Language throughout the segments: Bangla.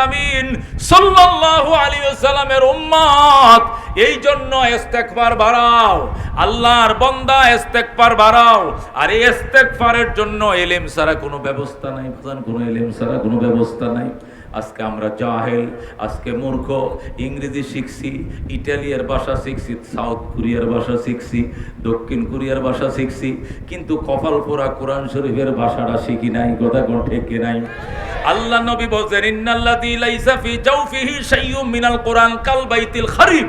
আলামিন সাল্লাল্লাহু আলাইহি ওয়াসাল্লামের উম্মত। এই জন্য ইস্তেগফার বাড়াও। আল্লাহর বান্দা ইস্তেগফার বাড়াও। আর এই ইস্তেগফারের জন্য এলেম ছাড়া কোনো ব্যবস্থা নাই কোনো এলেম ছাড়া কোনো ব্যবস্থা নাই। আজকে আমরা জাহেল, আজকে মূর্খ, ইংরেজি শিখছি, ইটালিয়ার ভাষা শিখছি, সাউথ কোরিয়ার ভাষা শিখছি, দক্ষিণ কোরিয়ার ভাষা শিখছি, কিন্তু কপাল পোড়া কোরআন শরীফের ভাষাটা শিখি নাই, কথা কোন ঠেকে নাই। আল্লাহ নবী বলছেন, ইন্নাল্লাযী লাইসা ফি জাওফিহি মিনাল কোরআন কাল বাইতিল খারিব।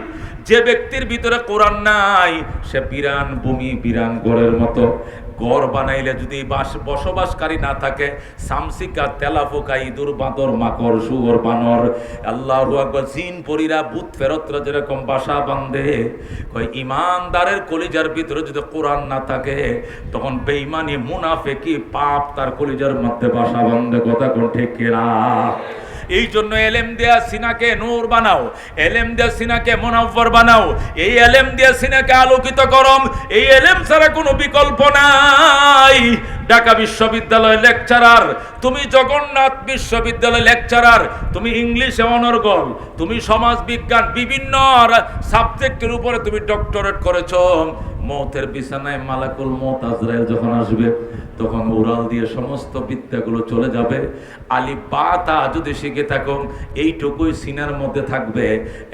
যে ব্যক্তির ভিতরে কোরআন নাই, সে বিরান, ভূমি, বিরান গড়ের মতো। গড় বানাইলে যদি বাস বসবাসকারী না থাকে, সামসিকা, তেলাপোকা, ইঁদুর, বাঁদর, মাকড় সুগর বানর, আল্লাহ জিন, পরীরা বুত ফেরতরা যেরকম বাসা বান্ধে কই ইমানদারের কলিজার ভিতরে যদি কোরআন না থাকে, তখন বেইমানি মুনাফেকি, পাপ তার কলিজার মধ্যে বাসা বান্ধে কথা কোন ঠিক এই জন্য এলেম দেয়া সিনাকে নূর বানাও, এলেম দেয়া সিনাকে মোনাফর বানাও, এই এলেম দেয়া সিনাকে আলোকিত করম, এই এলেম ছাড়া কোনো বিকল্প নাই। ঢাকা বিশ্ববিদ্যালয় লেকচারার, তুমি জগন্নাথ বিশ্ববিদ্যালয় লেকচারার, তুমি ইংলিশে অনর্গল, তুমি সমাজ বিজ্ঞান বিভিন্ন সাবজেক্টের উপরে তুমি ডক্টরেট করেছ। মৌতের বিছানায় মালাকুল মৌত আজরাইল যখন আসবে, তখন উড়াল দিয়ে সমস্ত বিদ্যাগুলো চলে যাবে। আলি পাতা যদি শিখে থাকো এইটুকুই সিনার মধ্যে থাকবে।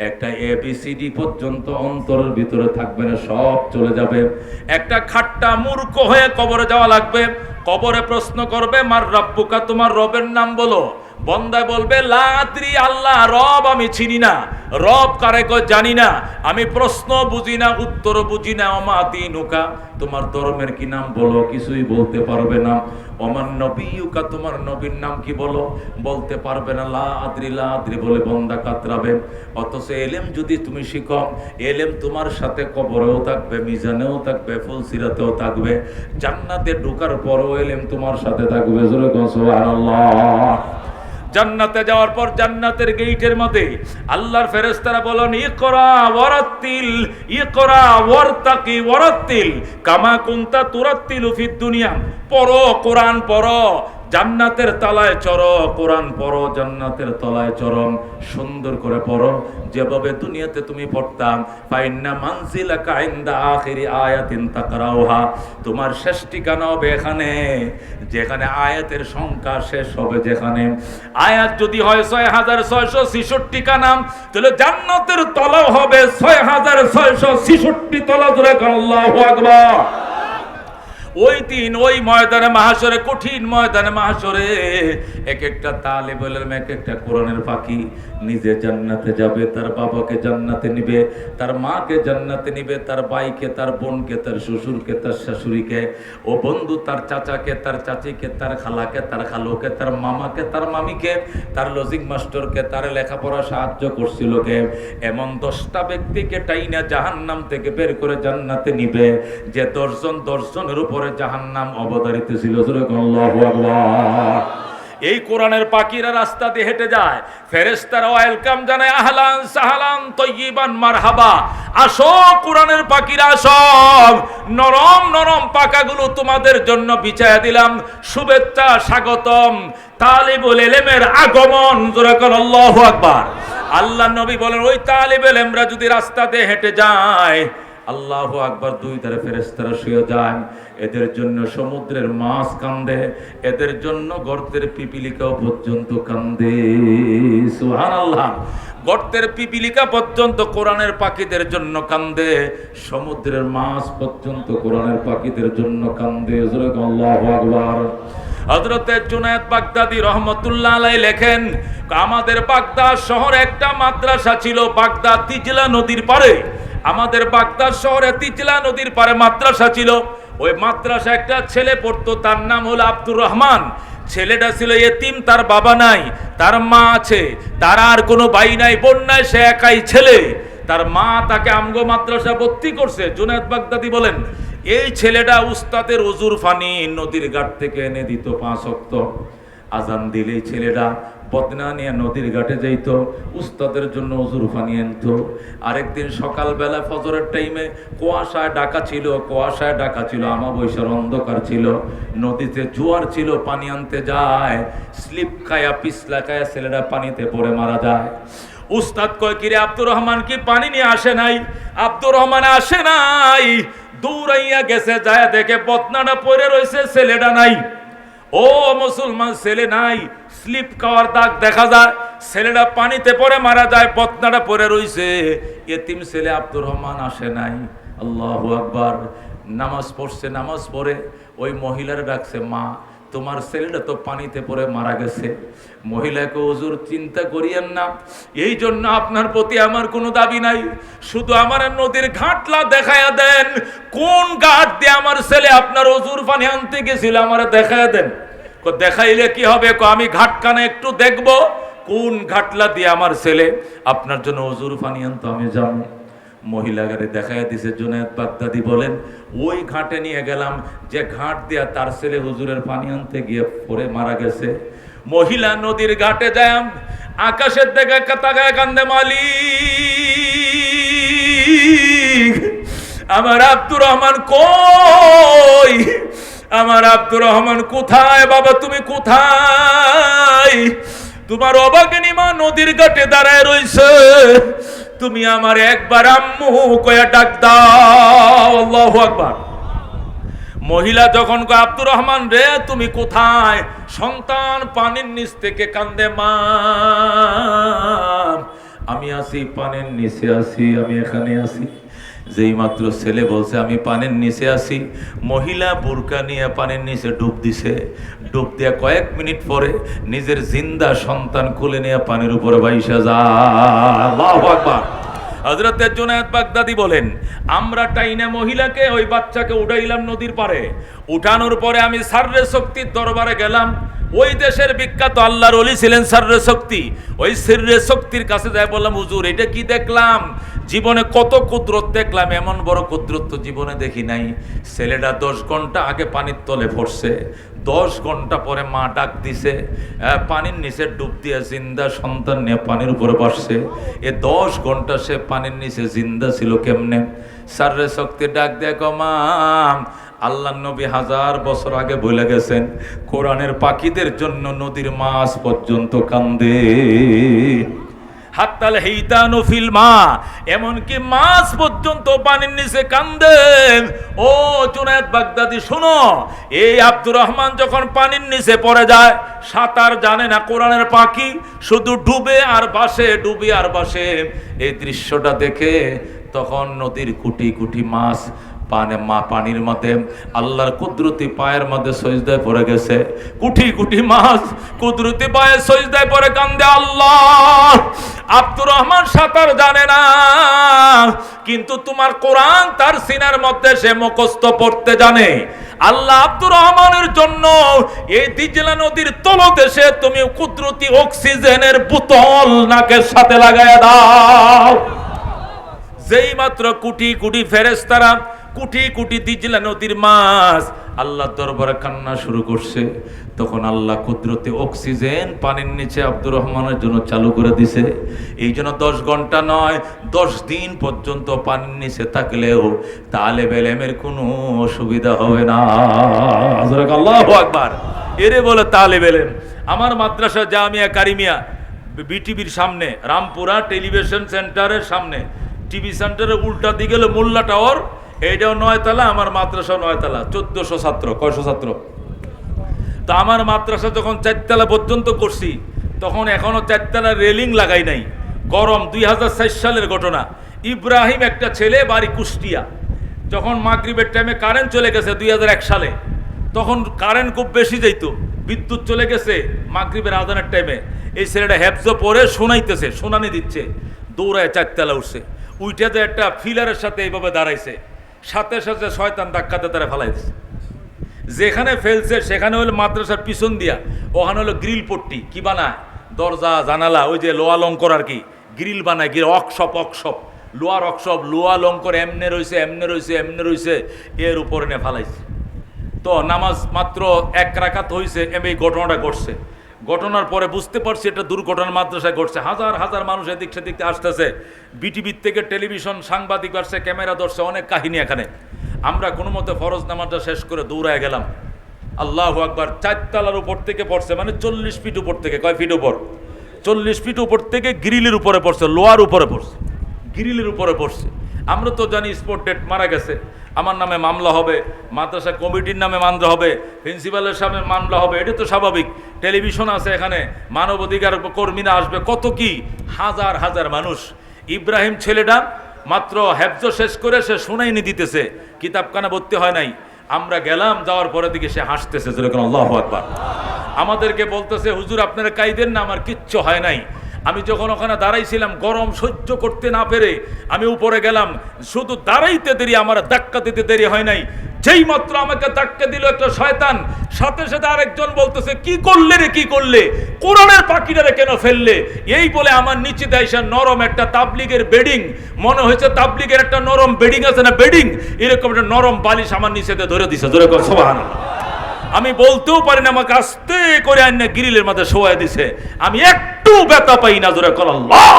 একটা এ বি এবিসিডি পর্যন্ত অন্তরের ভিতরে থাকবে না, সব চলে যাবে। একটা খাট্টা মূর্খ হয়ে কবরে যাওয়া লাগবে। কবরে প্রশ্ন করবে, মার রব্বুকা, তোমার রবের নাম বলো। বন্দায় বলবে, লাদ্রি আল্লাহ, রব আমি চিনি না। রব কারে কয়, জানি না। আমি প্রশ্ন বুঝি না, উত্তর বুঝি না। অমাতি নুকা তোমার ধর্মের কি নাম বলো? কিছুই বলতে পারবে না। অমান নবীকা তোমার নবীর নাম কি বলো? বলতে পারবে না। লা আদ্রি লা আদ্রি বলে বন্দা কাতরাবে। অথচ এলেম যদি তুমি শিখো, এলেম তোমার সাথে কবরেও থাকবে, মিজানেও থাকবে, ফুলসিরাতেও থাকবে। জান্নাতে ঢোকার পরও এলেম তোমার সাথে থাকবে। জোরে কন, সুবহানাল্লাহ। জান্নাতে যাওয়ার পর জান্নাতের গেইটের মধ্যে আল্লাহর ফেরেস্তারা বলেন ইকরা ওয়ারাত্তিল, ইকরা ওয়ারতাকি ওয়ারাত্তিল, কামা কুনতা তুরাত্তিলু ফিদ দুনিয়া। পড়ো, কোরআন পড়ো। জান্নাতের তলায় চড়ো কোরআন পড়ো, জান্নাতের তলায় চরম, সুন্দর করে পড়ো। যেভাবে দুনিয়াতে তুমি পড়তাম, ফাইন্না মানজিলা কাইন্দা আখিরি আয়াতিন তাকরাউহা। তোমার শেষ ঠিকানা হবে এখানে, যেখানে আয়াতের সংখ্যা শেষ হবে যেখানে। আয়াত যদি হয় ছয় হাজার ছয়শো ছিষট্টি কানাম তাহলে জান্নাতের তলাও হবে ছয় হাজার ছয়শো ছিষট্টি তলা। ধরে আল্লাহ আকবার। ওই দিন ওই ময়দানে মাহাসরে কঠিন ময়দানে মাহাসরে এক একটা তালে বললাম এক একটা কোরআনের পাখি নিজে জান্নাতে যাবে, তার বাবাকে জান্নাতে নিবে, তার মাকে জান্নাতে নিবে, তার ভাইকে, তার বোনকে, তার শ্বশুরকে, তার শাশুড়িকে। ও বন্ধু, তার চাচাকে, তার চাচিকে, তার খালাকে, তার খালুকে, তার মামাকে, তার মামিকে, তার লজিক মাস্টারকে তার লেখাপড়া সাহায্য করছিল কে। এমন দশটা ব্যক্তিকে টাইনা জাহান্নাম থেকে বের করে জান্নাতে নিবে, যে দশজন দশজনের উপরে জাহান্নাম অবতারিত ছিল এই কোরআনের পাখিরা রাস্তা দিয়ে হেঁটে যায়। ফেরেস্তারা ওয়েলকাম জানায়, আহলান সাহালান তৈবান মারহাবা। আসো কোরআনের পাখিরা আসো নরম নরম পাকাগুলো তোমাদের জন্য বিছায়া দিলাম। শুভেচ্ছা, স্বাগতম। তালিবুল এলেমের আগমন জোরাকার আল্লাহু আকবার। আল্লাহ নবী বলেন, ওই তালিবুল এলেমরা যদি রাস্তা দিয়ে হেঁটে যায়, আল্লাহ আকবার দুই ধারে ফেরেস্তারা শুয়ে যান এদের জন্য সমুদ্রের মাছ কান্দে, এদের জন্য গর্তের পিপিলিকাও পর্যন্ত কান্দে। সুহান আল্লাহ গর্তের পিপিলিকা পর্যন্ত কোরআনের পাখিদের জন্য কান্দে, সমুদ্রের মাছ পর্যন্ত কোরআনের পাখিদের জন্য কান্দে। আকবার। লেখেন, আমাদের বাগদাদ শহর একটা মাদ্রাসা ছিল বাগদাদ তিজলা নদীর পারে আমাদের বাগদাদ শহরে তিজলা নদীর পারে মাদ্রাসা ছিল। ওই মাদ্রাসা একটা ছেলে পড়তো, তার নাম হলো আব্দুর রহমান। ছেলেটা ছিল এতিম, তার বাবা নাই, তার মা আছে। তার আর কোনো ভাই নাই বোন নাই সে একাই ছেলে। তার মা তাকে আমগো মাদ্রাসা ভর্তি করছে, জুনায়দ বাগদাদি বলেন। এই ছেলেটা উস্তাদের অজুর ফানি নদীর ঘাট থেকে এনে দিত পাঁচ অক্ত। আজান দিলেই ছেলেটা বদনা নিয়ে নদীর ঘাটে যাইতো, উস্তাদের জন্য উজুর পানি আনতো। আরেকদিন সকালবেলা ফজরের টাইমে কুয়াশায় ডাকা ছিল, কুয়াশায় ডাকা ছিল আমাবৈশার অন্ধকার ছিল। নদীতে জোয়ার ছিল, পানি আনতে যায়। স্লিপ খায়া, পিছলা খায়া ছেলেরা পানিতে পড়ে মারা যায়। উস্তাদ কয়, কিরে আব্দুর রহমান, কি পানি নিয়ে আসে নাই? আব্দুর রহমান আসে নাই। দৌড়াইয়া গেছে, যায় দেখে বদনাটা পড়ে রয়েছে, ছেলেটা নাই। ও মুসলমান ছেলে নাই, স্লিপ খাওয়ার দাগ দেখা যায় ছেলেটা পানিতে পরে মারা যায় পতনাটা পরে রইছে। এতিম ছেলে আব্দুর রহমান আসে নাই। আল্লাহ আকবার। নামাজ পড়ছে, নামাজ পড়ে, ওই মহিলার ডাকছে মা। তোমার ছেলেটা তো পানিতে পড়ে মারা গেছে। মহিলাকে হুজুর চিন্তা করিয়েন না। এই জন্য আপনার প্রতি আমার কোনো দাবি নাই। শুধু আমার নদীর ঘাটলা দেখায়া দেন। কোন ঘাট দিয়ে আমার ছেলে আপনার অজুর পানি আনতে গেছিল আমার দেখায়া দেন। দেখাইলে কি হবে? আমি ঘাটখানে একটু দেখব। কোন ঘাটলা দিয়ে আমার ছেলে আপনার জন্য অজুর পানি আনতো আমি জানি মহিলাগারে দেখা দিছে, জুনায়দ বাগদাদি বলেন, ওই ঘাটে নিয়ে গেলাম, যে ঘাট দিয়া তার ছেলে হুজুরের পানি আনতে গিয়ে পরে মারা গেছে। মহিলা নদীর ঘাটে যায় আকাশের দিকে তাকায় কান্দে, মালিক, আমার আব্দুর রহমান কই? আমার আব্দুর রহমান কোথায়? বাবা, তুমি কোথায়? তোমার অবাগিনী মা নদীর ঘাটে দাঁড়ায় রইছে। তুমি আমার একবার আম্মু কয়া ডাক দাও আকবার। মহিলা যখন আব্দুর রহমান রে, তুমি কোথায়? সন্তান পানির নিচ থেকে কান্দে, মা আমি আছি পানের নিচে আছি, আমি এখানে আছি। যেই মাত্র ছেলে বলছে, আমি পানের নিচে আছি। মহিলা বোরকা নিয়ে পানের নিচে ডুব দিছে। ডুব দেওয়া কয়েক মিনিট পরে নিজের জিন্দা সন্তান কোলে নিয়ে পানির উপরে বাইসা যা হজরত জুনায়দ বাগদাদি বলেন, আমরা টাইনা মহিলাকে, ওই বাচ্চাকে উঠাইলাম নদীর পারে উঠানোর পরে আমি সার্রে শক্তির দরবারে গেলাম। ওই দেশের বিখ্যাত আল্লাহর অলি ছিলেন সার্রে শক্তি। ওই সিররে শক্তির কাছে যাই বললাম, হুজুর, এটা কি দেখলাম? জীবনে কত কুদরত দেখলাম, এমন বড় কুদরত জীবনে দেখি নাই। ছেলেটা দশ ঘণ্টা আগে পানির তলে পড়ছে দশ ঘণ্টা পরে মা ডাক দিছে পানির নিচে ডুব দিয়ে জিন্দা সন্তান নিয়ে পানির উপরে বসছে। এ দশ ঘণ্টা সে পানির নিচে জিন্দা ছিল কেমনে? সার্রে শক্তি ডাক দিয়ে কমাম আল্লাহ নবী হাজার বছর আগে বলে গেছেন, কোরআনের পাখিদের জন্য নদীর মাছ পর্যন্ত কান্দে। হাত্তাল হেইতানু ফিল মা, এমনকি মাছ পর্যন্ত পানির নিচে কান্দেন ও জুনায়দ বাগদাদি, শোনো, এই আব্দুর রহমান যখন পানির নিচে পড়ে যায়, সাঁতার জানে না কোরআনের পাখি, শুধু ডুবে আর বাসে, ডুবে আর বাসে। এই দৃশ্যটা দেখে তখন নদীর কুটি কুটি মাছ পানে মা পানির মধ্যে আল্লাহর কুদরতি পায়ের মধ্যে সজদায় পড়ে গেছে। কুটি কুটি মাছ কুদরতি পায়ে সজদায় পড়ে কান্দে আল্লাহ। আব্দুর রহমান সাঁতার জানে না, কিন্তু তোমার কোরআন তার সিনার মধ্যে সে মুখস্থ পড়তে জানে। আল্লাহ আব্দুর রহমানের জন্য এই দিজলা নদীর তলদেশে তুমি কুদরতি অক্সিজেনের বোতল নাকের সাথে লাগায় দাও। যেই মাত্র কুটি কুটি ফেরেস্তারা কুটি কুটি দিজলা নদীর মাছ আল্লাহ দরবারে কান্না শুরু করছে। তখন আল্লাহ কুদরতে অক্সিজেন পানির নিচে আব্দুর রহমানের জন্য চালু করে দিছে। এই জন্য দশ ঘণ্টা নয়, দশ দিন পর্যন্ত পানির নিচে থাকলেও তালে বেলেমের কোনো অসুবিধা হবে না। এরে বলে তালে বেলেম আমার মাদ্রাসা জামিয়া কারিমিয়া বিটিভির সামনে, রামপুরা টেলিভিশন সেন্টারের সামনে টিভি সেন্টারের উল্টা দিকে গেলে মোল্লা টাওয়ার, এইটাও নয়তলা আমার মাদ্রাসা নয়তলা চোদ্দশো ছাত্র, কয়শো ছাত্র। তো আমার মাদ্রাসা যখন চারতলা পর্যন্ত করছি, তখন এখনও চারতলা রেলিং লাগাই নাই। গরম দুই হাজার সালের ঘটনা। ইব্রাহিম একটা ছেলে, বাড়ি কুষ্টিয়া। যখন মাগরিবের টাইমে কারেন্ট চলে গেছে দুই হাজার এক সালে, তখন কারেন্ট খুব বেশি যাইত। বিদ্যুৎ চলে গেছে মাগরিবের আদানের টাইমে এই ছেলেটা হ্যাবজ পরে শোনাইতেছে, শোনানি দিচ্ছে। দৌড়ায় চারতলা উঠছে। উইটাতে একটা ফিলারের সাথে এইভাবে দাঁড়াইছে। সাথে সাথে শয়তান ধাক্কাতে তারা ফেলাই দিচ্ছে যেখানে ফেলছে, সেখানে হলো মাদ্রাসার পিছন দিয়া। ওখানে হলো গ্রিল পট্টি। কি বানায়? দরজা, জানালা, ওই যে লোয়া লঙ্কর আর কি। গ্রিল বানায়, গ্রিল অকশপ অকশপ লোয়ার অকশপ লোয়া লঙ্কর এমনে রয়েছে এমনে রয়েছে এমনে রয়েছে এর উপরে নিয়ে ফালাইছে। তো নামাজ মাত্র এক রাখাত হয়েছে এম এই ঘটনাটা ঘটছে। ঘটনার পরে বুঝতে পারছি এটা দুর্ঘটনার মাদ্রাসায় ঘটছে। হাজার হাজার মানুষ এদিক সেদিক আসতেছে। বিটিভির থেকে টেলিভিশন সাংবাদিক আসছে, ক্যামেরা ধরছে, অনেক কাহিনী এখানে। আমরা কোনো মতে ফরজ নামাজটা শেষ করে দৌড়ায় গেলাম। আল্লাহ আকবার, চারতলার উপর থেকে পড়ছে মানে চল্লিশ ফিট উপর থেকে, কয় ফিট উপর? চল্লিশ ফিট উপর থেকে গ্রিলের উপরে পড়ছে, লোয়ার উপরে পড়ছে। গ্রিলের উপরে পড়ছে। আমরা তো জানি স্পোর্ট ডেট মারা গেছে। আমার নামে মামলা হবে, মাদ্রাসা কমিটির নামে মামলা হবে প্রিন্সিপালের সামনে মামলা হবে, এটা তো স্বাভাবিক। টেলিভিশন আছে এখানে, মানবাধিকার কর্মীরা আসবে, কত কি? হাজার হাজার মানুষ। ইব্রাহিম ছেলেটা মাত্র হেফজ শেষ করে সে শুনাইনি দিতেছে, কিতাবখানা ভর্তি হয় নাই। আমরা গেলাম, যাওয়ার পরে দিকে সে হাসতেছে, যেরকম আল্লাহ আকবার। আমাদেরকে বলতেছে, হুজুর, আপনারা কাইদেন না, আমার কিচ্ছু হয় নাই। আমি যখন ওখানে দাঁড়াইছিলাম, গরম সহ্য করতে না পেরে আমি উপরে গেলাম, শুধু দাঁড়াইতে দেরি, আমার ধাক্কা দিতে দেরি হয় নাই। যেই মাত্র আমাকে ধাক্কা দিল একটা শয়তান, সাথে সাথে আরেকজন বলতেছে, কি করলে রে, কি করলে? কোরআনের পাখিটারে কেন ফেললে? এই বলে আমার নিচে দেয় নরম একটা তাবলিগের বেডিং, মনে হয়েছে তাবলিগের একটা নরম বেডিং আছে না বেডিং? এরকম একটা নরম বালিশ আমার নিচেতে ধরে দিছে। ধরে সোভান আমি বলতেও পারি না, আমাকে আস্তে করে আন্য গ্রিলের মাথায় শোয়া দিছে। আমি একটু ব্যথা পাই না, জোরে কল আল্লাহ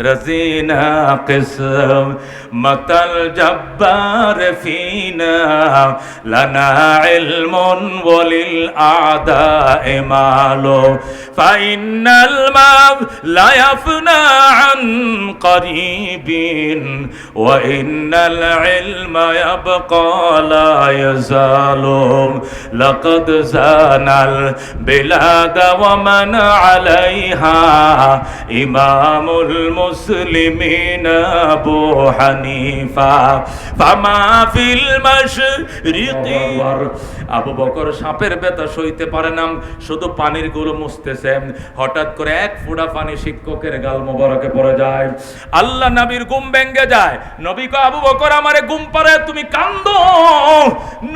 رزينا قسم مت الجبار فينا لنا علم وللأعداء مال فإن الماء لا يفنى عن قريب وإن العلم يبقى لا يزال لقد زان البلاد ومن عليها إمام المسلمين أبو حنيفة فما في المشرق আবু বকর সাপের ব্যথা সইতে পারে না শুধু পানির গুলো মুছতেছে হঠাৎ করে এক ফোঁটা পানি শিক্ষকের গাল মোবারকে পড়ে যায় আল্লাহ নবীর ঘুম ভেঙ্গে যায় নবী গো আবু বকর আমারে ঘুম পারে তুমি কান্দো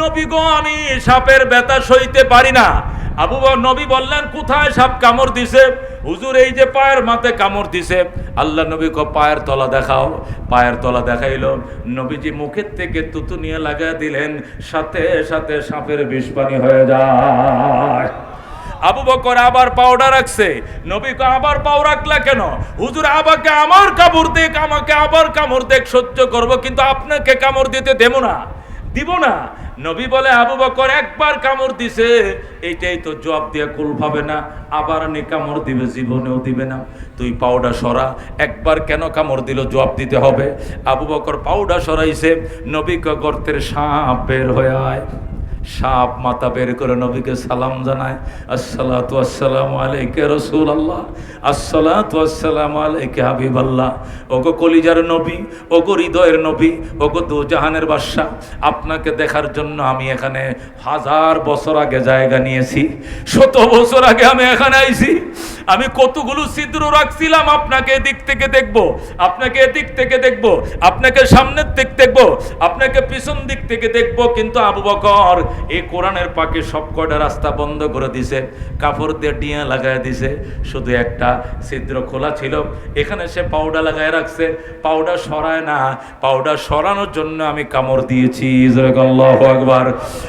নবী গো আমি সাপের ব্যথা সইতে পারি না আবু বকর নবী বললেন কোথায় সাপ কামড় দিছে হুজুর, এই যে পায়ের মাথায় কামড় দিছে, আল্লাহ নবী কো পায়ের তলা দেখাও। পায়ের তলা দেখাইলো, নবীজি মুখের থেকে তুতু নিয়ে লাগা দিলেন, সাথে সাথে সাপের বিষ পানি হয়ে যায়। আবু বকর আবার পাউডার রাখছে, নবী কো আবার পাও রাখলা কেন? হুজুর আবাকে আমার কামড় দেখ আমাকে আবার কামড় দেখ সহ্য করব, কিন্তু আপনাকে কামড় দিতে দেব না, দিব না। নবী বলে, আবু বকর একবার কামড় দিছে। এইটাই তো জবাব দিয়ে কুল পাবে না। আবার নে কামড় দিবে, জীবনেও দিবে না। তুই পাউডার সরা। একবার কেন কামড় দিল, জবাব দিতে হবে। আবু বকর পাউডার সরাইছে। নবী গর্তের সাপ বের হয়ে আয়। সাপ মাথা বের করে নবীকে সালাম জানায়, আসসালাতু আসসালামু আলাইকে রসুল আল্লাহ আসসালাতু আসসালামু আলাইকে হাবিব আল্লাহ ওগো কলিজার নবী, ওগো হৃদয়ের নবী, ওগো দু জাহানের বাদশাহ, আপনাকে দেখার জন্য আমি এখানে হাজার বছর আগে জায়গা নিয়েছি, শত বছর আগে আমি এখানে আইছি। আমি কতগুলো ছিদ্র রাখছিলাম আপনাকে এদিক থেকে দেখব, আপনাকে এদিক থেকে দেখব, আপনাকে সামনের দিক দেখব, আপনাকে পিছন দিক থেকে দেখব, কিন্তু আবু বকর এই কোরআনের পাকে সব কয়টা রাস্তা বন্ধ করে দিছে? কাপড় দিয়ে ডিয়া লাগায় দিছে। শুধু একটা ছিদ্র খোলা ছিল। এখানে সে পাউডার লাগায় রাখছে। পাউডার সরায় না। পাউডার সরানোর জন্য আমি কামড় দিয়েছি। আকবার।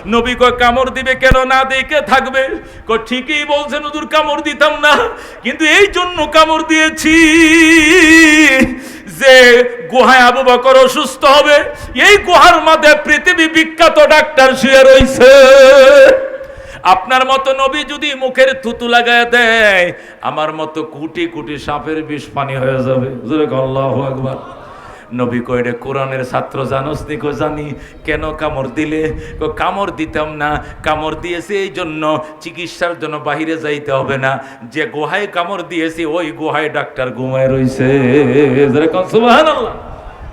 নবী কয়, কামড় দিবে কেন? না দেখে থাকবে? কয়, ঠিকই বলছেন হুজুর, কামড় দিতাম না। কিন্তু এই জন্য কামড় দিয়েছি। যে গুহায় আবু বকর অসুস্থ হবে, এই গুহার মধ্যে পৃথিবী বিখ্যাত ডাক্তার শুয়ে রয়েছে। আপনার মতো নবী যদি মুখের থুতু লাগায় দেয়, আমার মতো কোটি কোটি সাপের বিষ পানি হয়ে যাবে। আল্লাহ আকবার। নবী কইরে, কোরআনের ছাত্র জানোস কো জানি, কেন কামড় দিলে? কামড় দিতাম না, কামড় দিয়েছে এই জন্য চিকিৎসার জন্য বাহিরে যাইতে হবে না। যে গুহায় কামড় দিয়েছি, ওই গুহায় ডাক্তার ঘুমায় রইছে। সুবহানাল্লাহ।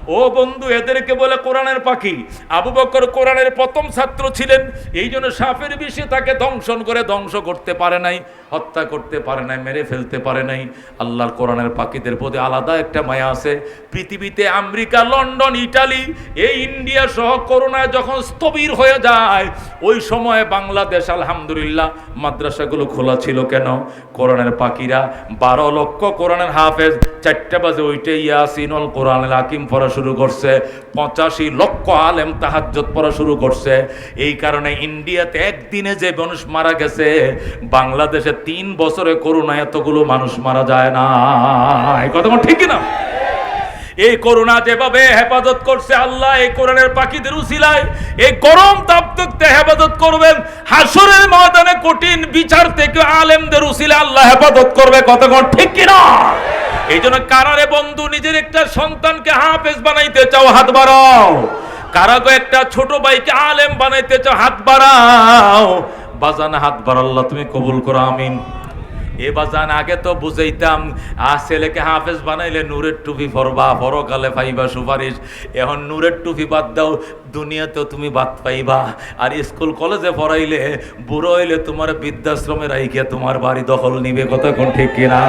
ও বন্ধু, এদেরকে বলে কোরআনের পাখি। আবু বকর কোরআনের প্রথম ছাত্র ছিলেন, এই জন্য সাপের বিষে তাকে ধ্বংসন করে ধ্বংস করতে পারে নাই, হত্যা করতে পারে নাই, মেরে ফেলতে পারে নাই। আল্লাহর কোরআনের পাখিদের প্রতি আলাদা একটা মায়া আছে। পৃথিবীতে আমেরিকা, লন্ডন, ইটালি, এই ইন্ডিয়া সহ করোনায় যখন স্থবির হয়ে যায়, ওই সময়ে বাংলাদেশ, আলহামদুলিল্লাহ, মাদ্রাসাগুলো খোলা ছিল কেন? কোরআনের পাখিরা বারো লক্ষ কোরআনের হাফেজ, চারটা বাজে ওইটাই ইয়াসিনুল কোরআন হাকিম পড়া শুরু করছে। পঁচাশি লক্ষ আলেম তাহাজ্জত পড়া শুরু করছে। এই কারণে ইন্ডিয়াতে একদিনে যে মানুষ মারা গেছে, বাংলাদেশে তিন বছরে করোনা এতগুলো মানুষ মারা যায় না। এই কথা ঠিক না এই করোনা যেভাবে হেফাজত করছে আল্লাহ, এই কোরআনের পাখিদের উসিলায়, এই গরম তাপতক্তে হেফাজত করবেন। হাসরের ময়দানে কঠিন বিচার থেকে আলেমদের উসিলা আল্লাহ হেফাজত করবে। কতক্ষণ ঠিক কিনা? এই জন্য কারারে বন্ধু নিজের একটা সন্তানকে হাফেজ বানাইতে চাও, হাত বাড়াও। কারাগো একটা ছোট ভাইকে আলেম বানাইতে চাও, হাত বাড়াও। বাজান, হাত বাড়াল্লাহ তুমি কবুল করো, আমিন। এ বাজান, আগে তো বুঝাইতাম আর ছেলেকে হাফেজ বানাইলে নূরের টুপি পরবা পরকালে পাইবা, সুপারিশ। এখন নূরের টুপি বাদ দাও, দুনিয়াতেও তুমি বাদ পাইবা। আর স্কুল, কলেজে পড়াইলে, বুড়ো হইলে তোমার বৃদ্ধাশ্রমে রাইকে তোমার বাড়ি দখল নিবে কত কোন ঠিক কিনা?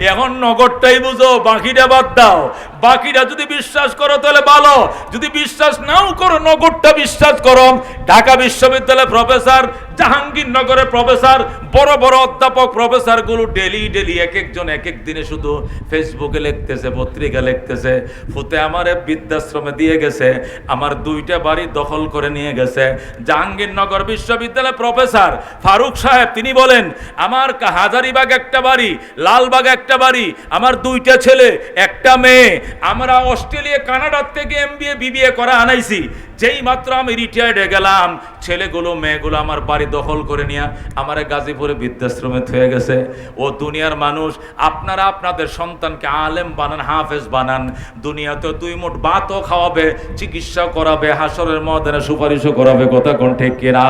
এখন নগরটাই বুঝো, বাকিটা বাদ দাও। বাকিটা যদি বিশ্বাস করো তাহলে ভালো। যদি বিশ্বাস নাও করো, নগরটা বিশ্বাস করো। ঢাকা বিশ্ববিদ্যালয়ের প্রফেসর জাহাঙ্গীরনগরের প্রফেসর, বড় বড় অধ্যাপক প্রফেসরগুলো ডেলি ডেলি এক একজন এক এক দিনে শুধু ফেসবুকে লিখতেছে, পত্রিকা লিখতেছে, ফুতে আমারে বৃদ্ধাশ্রমে দিয়ে গেছে, আমার দুইটা বাড়ি দখল করে নিয়ে গেছে। জাহাঙ্গীরনগর বিশ্ববিদ্যালয়ের প্রফেসর ফারুক সাহেব, তিনি বলেন, আমার হাজারিবাগ একটা বাড়ি, লালবাগ একটা বাড়ি, আমার দুইটা ছেলে, একটা মেয়ে। আমরা অস্ট্রেলিয়া, কানাডার থেকে এমবিএ বিবিএ করা আনাইছি। যেই মাত্র আমি রিটায়ার্ড হয়ে গেলাম, ছেলেগুলো, মেয়েগুলো আমার বাড়ি দখল করে নিয়ে আমার গাজীপুরে বৃদ্ধাশ্রমে থয়ে গেছে। ও দুনিয়ার মানুষ, আপনারা আপনাদের সন্তানকে আলেম বানান, হাফেজ বানান। দুনিয়াতে দুই মুঠ ভাতও খাওয়াবে, চিকিৎসা করাবে, হাসরের ময়দানে সুপারিশও করাবে, কথা কোন ঠিক কিনা?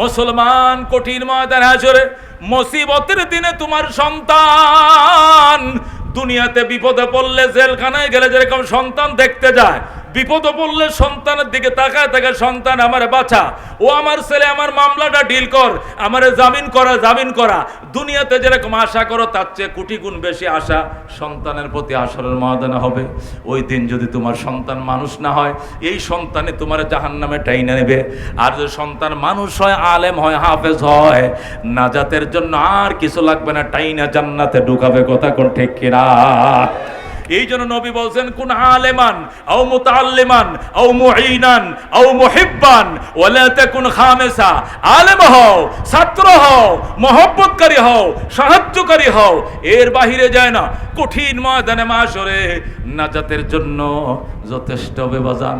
মুসলমান কঠিন ময়দানে হাসরে, মুসিবতের দিনে তোমার সন্তান। দুনিয়াতে বিপদে পড়লে জেলখানায় গেলে যেরকম সন্তান দেখতে যায় বিপদে পড়লে সন্তানের দিকে তাকায় থাকে সন্তান আমার বাঁচা। ও আমার ছেলে, আমার মামলাটা ডিল কর, আমারে জামিন করা জামিন করা। দুনিয়াতে যেরকম আশা করো, তার চেয়ে কোটি গুণ বেশি আশা সন্তানের প্রতি আসরের ময়দানে হবে। ওই দিন যদি তোমার সন্তান মানুষ না হয়, এই সন্তানে তোমার জাহান নামে টাইনে নেবে। আর যদি সন্তান মানুষ হয়, আলেম হয়, হাফেজ হয়, নাজাতের জন্য আর কিছু লাগবে না টাইনা জান্নাতে ঢুকাবে। কথা কোন ঠিক কিনা? এই জন্য নবী বলছেন, কোন আলেমান, আও মুতাআল্লিমান, আও মুঈনান, আও মুহিব্বান, ওয়ালা তাকুন খামেসা। আলেম হও, ছাত্র হও, মহব্বতকারী হও, সাহায্যকারী হও। এর বাহিরে যায় না। কঠিন ময়দানে মাসরে নাজাতের জন্য যথেষ্ট বেবাজান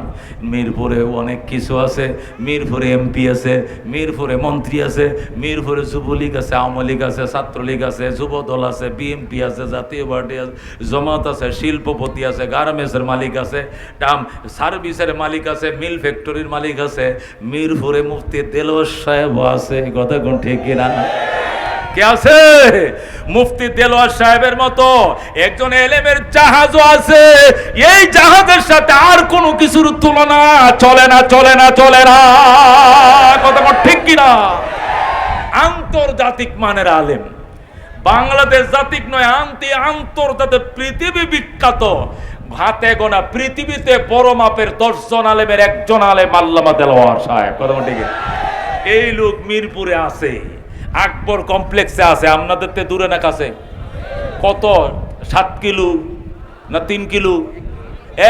মিরপুরে অনেক কিছু আছে। মিরপুরে এমপি আছে, মিরপুরে মন্ত্রী আছে, মিরপুরে যুবলীগ আছে, আওয়ামী লীগ আছে, ছাত্রলীগ আছে, যুবদল আছে বিএমপি আছে, জাতীয় পার্টি আছে, জমাত আছে, শিল্পপতি আছে, গার্মেন্টসের মালিক আছে টাম সার্ভিসের মালিক আছে, মিল ফ্যাক্টরির মালিক আছে, মিরপুরে মুফতি দেলোয়ার সাহেব আছে কথা কোন ঠিক কিনা? কে আছে? মুফতি দেলোয়ার সাহেবের মতো একজন এলেমের জাহাজও আছে। এই জাহাজের সাথে আর কোনো কিছুর তুলনা চলে না চলে না চলে না। কথা ঠিক কিনা? আন্তর্জাতিক মানের আলেম। বাংলাদেশ জাতিক নয়, আন্তি আন্তর্জাতিক পৃথিবী বিখ্যাত। হাতে গোনা পৃথিবীতে বড় মাপের দশজন আলেমের একজন আলেম আল্লামা দেলোয়ার সাহেব। কথা ঠিক এই লোক মিরপুরে আছে। আকবর কমপ্লেক্সে আছে, আপনাদের তে দূরে না কাছে? কত? সাত কিলো না তিন কিলো?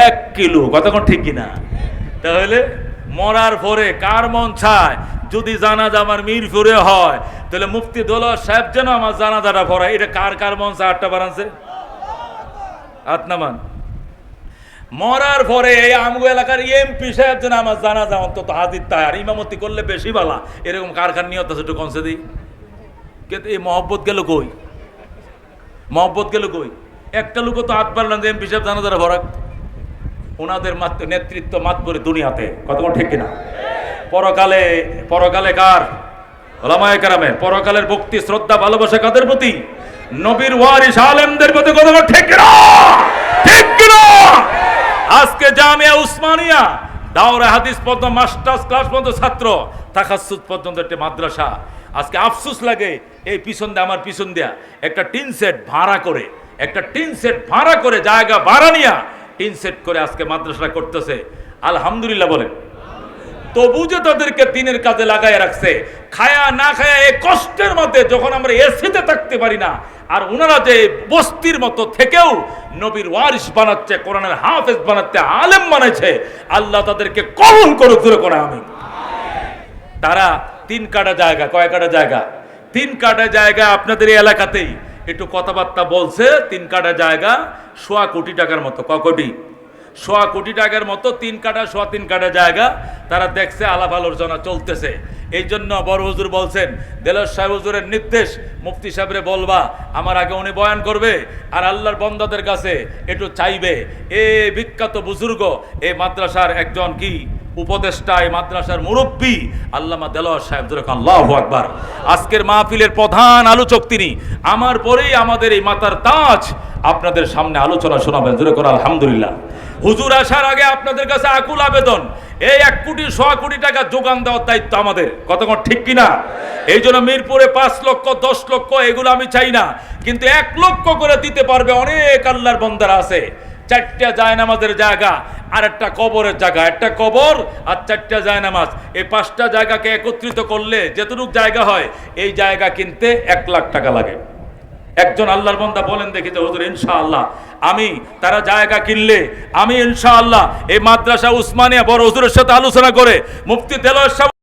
এক কিলো কতক্ষণ ঠিক কিনা? তাহলে মরার পরে কার মন চায়? যদি জানাজা আমার মিরপুরে হয়, তাহলে মুফতি দোলা সাহেব যেন আমার জানাজাটা পড়ায় এটা কার কার মন চায়? আটটা বানাচ্ছে আট নামান মরার পরে এই আমগো এলাকার এমপি সাহেব যেন আমার জানা যায় অন্তত হাজির তাই, আর ইমামতি করলে বেশি বালা। এরকম কারখার নিয়ত আছে একটু কনসে দিই। এই মহব্বত গেল কই? মহব্বত গেল কই? একটা লোক তো হাত পারলেন যে এমপি সাহেব জানা যারা ভরাক। ওনাদের মাত্র নেতৃত্ব মাত্র দুনিয়াতে কতক্ষণ ঠিক কিনা? পরকালে পরকালে কার? ওলামায়ে কেরামের। পরকালের ভক্তি, শ্রদ্ধা, ভালোবাসা কাদের প্রতি? নবীর ওয়ারিস আলেমদের প্রতি। কতক্ষণ ঠিক কিনা? ঠিক কিনা? আজকে জামিয়া উসমানিয়া, দাওরা হাদিস পর্যন্ত, মাস্টার্স ক্লাস পর্যন্ত ছাত্র তাকাসুদ পর্যন্ত একটা মাদ্রাসা। আজকে আফসোস লাগে, এই পিছন দিয়ে, আমার পিছন দিয়া। একটা টিন সেট ভাড়া করে, একটা টিন সেট ভাড়া করে জায়গা ভাড়া নিয়া টিন সেট করে আজকে মাদ্রাসা করতেছে। আলহামদুলিল্লাহ বলেন। তবু যে তাদেরকে দিনের কাজে লাগায় রাখছে, খায়া না খায়া এই কষ্টের মধ্যে যখন আমরা এসিতে থাকতে পারি না, আর ওনারা যে বস্তির মতো থেকেও নবীর ওয়ারিস বানাচ্ছে, কোরআনের হাফেজ বানাচ্ছে, আলেম বানাচ্ছে আল্লাহ তাদেরকে কবল করুক দূরে করে আমি তারা তিন কাটা জায়গা, কয় কাটা জায়গা? তিন কাটা জায়গা আপনাদের এই এলাকাতেই। একটু কথাবার্তা বলছে, তিন কাটা জায়গা, সোয়া কোটি টাকার মতো, ক সোয়া কোটি টাকার মতো, তিন কাটা, সোয়া তিন কাটা জায়গা। তারা দেখছে আলাপ আলোচনা চলতেছে। এই জন্য বড় হুজুর বলছেন দেলর সাহেব হুজুরের নির্দেশ, মুফতি সাহেবরে বলবা, আমার আগে উনি বয়ান করবে, আর আল্লাহর বন্দাদের কাছে একটু চাইবে। এ বিখ্যাত বুজুর্গ, এ মাদ্রাসার একজন কি? উপদেষ্টা এই মাদ্রাসার মুরব্বী আল্লামা দেলোয়ার সাহেব আল্লাহ আকবার। আজকের মাহফিলের প্রধান আলোচক তিনি। আমার পরেই আমাদের এই মাতার তাজ আপনাদের সামনে আলোচনা শোনাবেন। জোরে করে আলহামদুলিল্লাহ। হুজুর আসার আগে আপনাদের কাছে আকুল আবেদন। এই এক কোটি ছ কোটি টাকা যোগান দেওয়ার দায়িত্ব আমাদের। কতক্ষণ ঠিক কিনা? এই জন্য মিরপুরে পাঁচ লক্ষ, দশ লক্ষ, এগুলো আমি চাই না। কিন্তু এক লক্ষ করে দিতে পারবে অনেক আল্লাহর বন্দারা আছে। চারটা জায়নামাজের জায়গা, আর একটা কবরের জায়গা। একটা কবর আর চারটা জায়নামাজ। এই পাঁচটা জায়গাকে একত্রিত করলে যেটুকু জায়গা হয়, এই জায়গা কিনতে এক লাখ টাকা লাগে। একজন আল্লাহর বন্দা বলেন দেখি যে হুজুর, ইনশাআল্লাহ। আমি, তারা জায়গা কিনলে, আমি ইনশাআল্লাহ এই মাদ্রাসা উসমানিয়া বড় হুজুরের সাথে আলোচনা করে মুফতি সাহেব